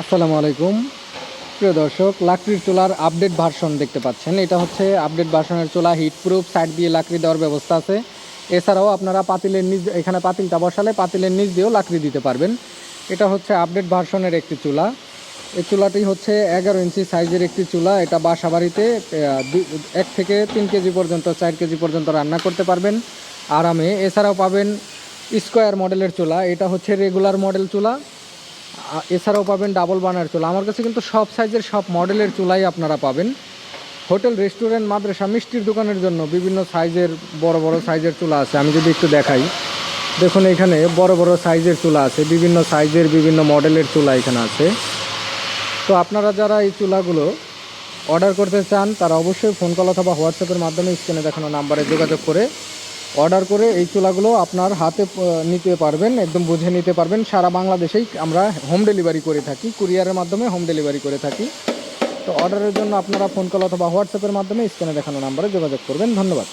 আসসালামু আলাইকুম। প্রিয় দর্শক, লাকড়ির চুলার আপডেট ভার্সন দেখতে পাচ্ছেন। এটা হচ্ছে আপডেট ভার্সনের চুলা হিট প্রুফ সাইড দিয়ে লাকড়ি দেওয়ার ব্যবস্থা আছে। এছাড়াও আপনারা পাতিলের নিচ এখানে পাতিলটা বসালে পাতিলের নিচ দিয়েও লাকড়ি দিতে পারবেন। এটা হচ্ছে আপডেট ভার্সনের একটি চুলা। এই চুলাটি হচ্ছে এগারো ইঞ্চি সাইজের একটি চুলা। এটা বাসা বাড়িতে এক থেকে তিন কেজি পর্যন্ত, চার কেজি পর্যন্ত রান্না করতে পারবেন আরামে। এছাড়াও পাবেন স্কোয়ার মডেলের চুলা। এটা হচ্ছে রেগুলার মডেল চুলা। এছাড়াও পাবেন ডাবল বানার চুলা। আমার কাছে কিন্তু সব সাইজের, সব মডেলের চুলাই আপনারা পাবেন। হোটেল, রেস্টুরেন্ট, মাদ্রাসা, মিষ্টির দোকানের জন্য বিভিন্ন সাইজের, বড় বড় সাইজের চুলা আছে। আমি যদি একটু দেখাই। দেখুন, এখানে বড় বড় সাইজের চুলা আছে, বিভিন্ন সাইজের, বিভিন্ন মডেলের চুলা এখানে আছে। তো আপনারা যারা এই চুলাগুলো অর্ডার করতে চান, তারা অবশ্যই ফোন কল অথবা হোয়াটসঅ্যাপের মাধ্যমে স্ক্রিনে দেখানো নাম্বারে যোগাযোগ করে অর্ডার করে এই চুলাগুলো আপনার হাতে নিতে পারবেন, একদম বুঝে নিতে পারবেন। সারা বাংলাদেশেই আমরা হোম ডেলিভারি করে থাকি, কুরিয়ারের মাধ্যমে হোম ডেলিভারি করে থাকি। তো অর্ডারের জন্য আপনারা ফোন কল অথবা হোয়াটসঅ্যাপের মাধ্যমে স্ক্রিনে দেখানো নাম্বারে যোগাযোগ করবেন। ধন্যবাদ।